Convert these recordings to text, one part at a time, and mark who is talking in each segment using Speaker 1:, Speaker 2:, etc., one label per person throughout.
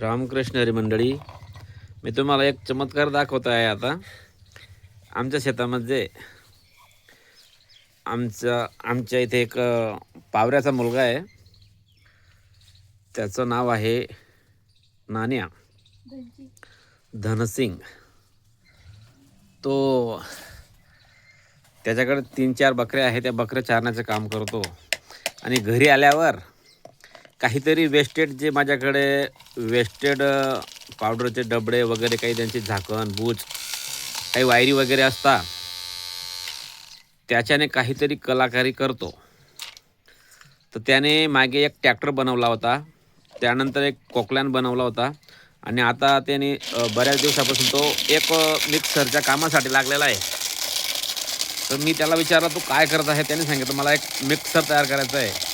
Speaker 1: रामकृष्ण हरी मंडळी मी तुम्हाला एक चमत्कार दाखवत आहे आता. आमच्या शेतामध्ये आमच्या आमच्या इथे एक पावऱ्याचा मुलगा आहे. त्याचं नाव आहे
Speaker 2: नान्या
Speaker 1: धनसिंग. तो त्याच्याकडे तीन चार बकऱ्या आहेत त्या बकऱ्या चारण्याचं काम करतो. आणि घरी आल्यावर काहीतरी वेस्टेड जे माझ्याकडे वेस्टेड पावडरचे डबडे वगैरे काही त्यांचे झाकण बूज काही वायरी वगैरे असतात त्याच्याने काहीतरी कलाकारी करतो. तर त्याने मागे एक ट्रॅक्टर बनवला होता त्यानंतर एक कोकल्यान बनवला होता आणि आता त्याने बऱ्याच दिवसापासून तो एक मिक्सरच्या कामासाठी लागलेला आहे. तर मी त्याला विचारला तू काय करत आहे? त्याने सांगितलं मला एक मिक्सर तयार करायचं आहे.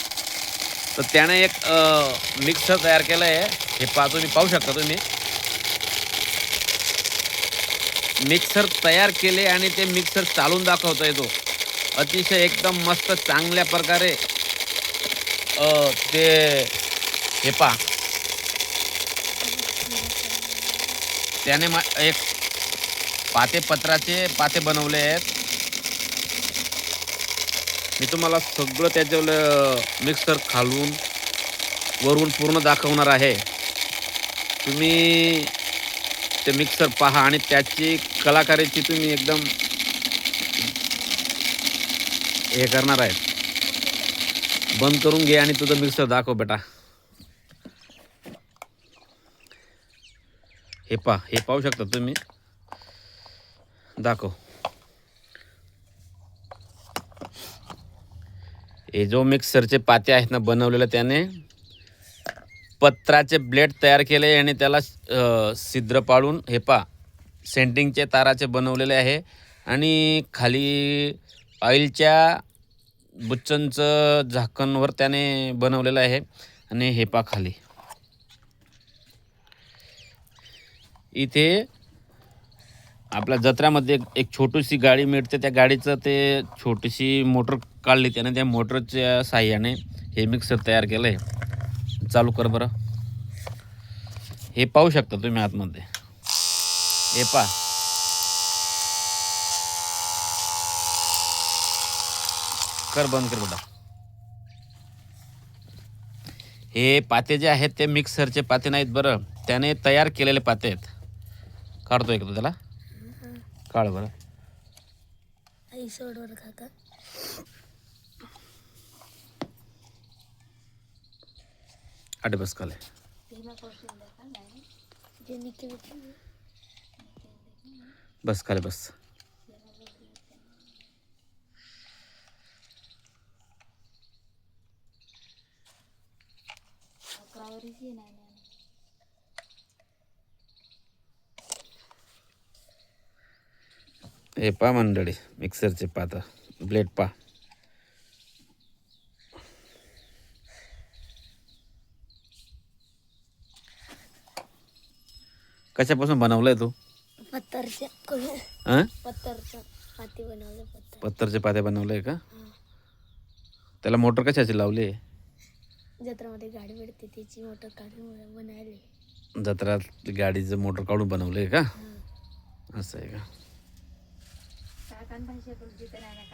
Speaker 1: तर त्याने एक मिक्सर तयार केलं आहे हे पा तुम्ही पाहू शकता तुम्ही. मिक्सर तयार केले आणि ते मिक्सर चालून दाखवताय तो. अतिशय एकदम मस्त चांगल्या प्रकारे ते हे पा त्याने मा एक पाते पत्राचे पाते बनवले आहेत. मी तुम्हाला सगळं त्याच्यावर मिक्सर खालून वरून पूर्ण दाखवणार आहे. तुम्ही ते मिक्सर पहा आणि त्याची कलाकारीची तुम्ही एकदम हे करणार आहे. बंद करून घे आणि तुझं मिक्सर दाखव बेटा. हे पा हे पाहू शकता तुम्ही. दाखव. हे जो मिक्सरचे पाते आहेत ना बनवलेलं त्याने पत्राचे ब्लेड तयार केले आणि त्याला सिद्र छिद्र पाडून हे पा सेंटिंगचे ताराचे बनवलेले आहे. आणि खाली ऑइलच्या बुच्चनचं झाकणवर त्याने बनवलेलं आहे. आणि हे पा खाली. इथे आपल्या जत्रामध्ये एक- एक छोटीशी गाडी मिळते. त्या गाडीचं ते छोटीशी मोटर काढली त्याने. त्या मोटरच्या साह्याने हे मिक्सर तयार केलं आहे चालू कर बरं. हे पाहू शकता तुम्ही आतमध्ये. हे पा कर बंद कर बेटा. हे पाते जे आहेत ते मिक्सरचे पाते नाहीत बरं. त्याने तयार केलेले पाते आहेत. काढतो एकदा त्याला. काढ बरं.
Speaker 2: आई सोडवर काका.
Speaker 1: आठ बस
Speaker 2: ते
Speaker 1: बस खाली बस.
Speaker 2: अकरावरच ये
Speaker 1: हे पा मंडळी मिक्सरचे पात. ब्लेड पा. कशापासून बनवलंय तू?
Speaker 2: पत्तरच्या
Speaker 1: हां
Speaker 2: पत्तरचं पाती बनवलं पत्तर.
Speaker 1: पत्तरचे पाते बनवलंय का? त्याला मोटर कशाची लावली
Speaker 2: जत्रामध्ये गाडी भेटते त्याची मोटर काढून बनायले
Speaker 1: जत्रात गाडीचं मोटर काढून बनवलंय का? असं आहे का?
Speaker 2: 看看小狗是怎么。